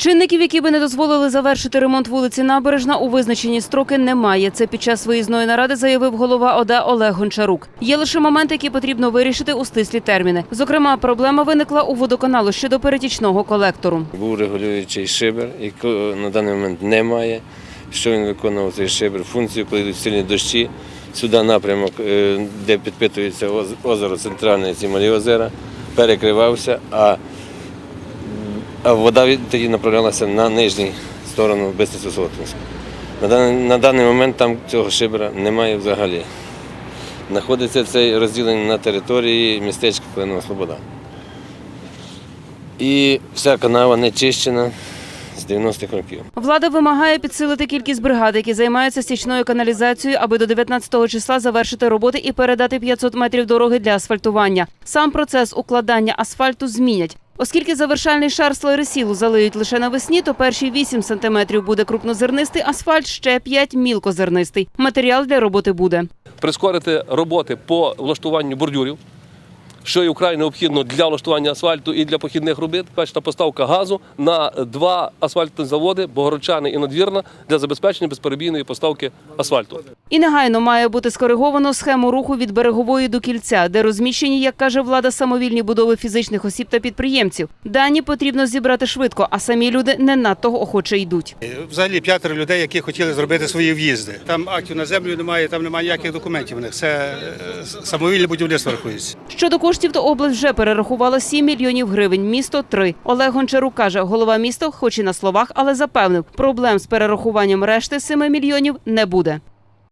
Чинників, які би не дозволили завершити ремонт вулиці Набережна, у визначені строки немає. Це під час виїзної наради заявив голова ОДА Олег Гончарук. Є лише моменти, які потрібно вирішити у стислі терміни. Зокрема, проблема виникла у водоканалу щодо перетічного колектору. Був регулюючий шибер, якого на даний момент немає. Що він виконував цей шибер? Функцію, коли йдуть сильні дощі, сюди напрямок, е, де підпитується оз- озеро центральне, ці малі озера, перекривався, а, вода тоді направлялася на нижню сторону Бистрицю Солотинську. На даний, на даний момент там цього шибера немає взагалі. Знаходиться цей розділений на території містечка Кленова Слобода. І вся канава не чищена з 90-х років. Влада вимагає підсилити кількість бригад, які займаються стічною каналізацією, аби до 19-го числа завершити роботи і передати 500 метрів дороги для асфальтування. Сам процес укладання асфальту змінять. Оскільки завершальний шар слоєресілу залиють лише навесні, то перші 8 сантиметрів буде крупнозернистий асфальт, ще 5 – мілкозернистий. Матеріал для роботи буде. прискорити роботи по влаштуванню бордюрів, що є вкрай необхідно для влаштування асфальту і для похідних робіт. Перша поставка газу на два асфальтні заводи Богородчани і Надвірна для забезпечення безперебійної поставки асфальту. І негайно має бути скориговано схему руху від берегової до кільця, де розміщені, як каже влада, самовільні будови фізичних осіб та підприємців. Дані потрібно зібрати швидко, а самі люди не надто охоче йдуть. Взагалі п'ятеро людей, які хотіли зробити свої в'їзди. Там актів на землю немає, там немає ніяких документів. У них це е, самовільне будівництво рахується. Щодо коштів, до область вже перерахувала 7 мільйонів гривень, місто – 3. Олег Гончарук каже, голова міста, хоч і на словах, але запевнив, проблем з перерахуванням решти 7 мільйонів не буде.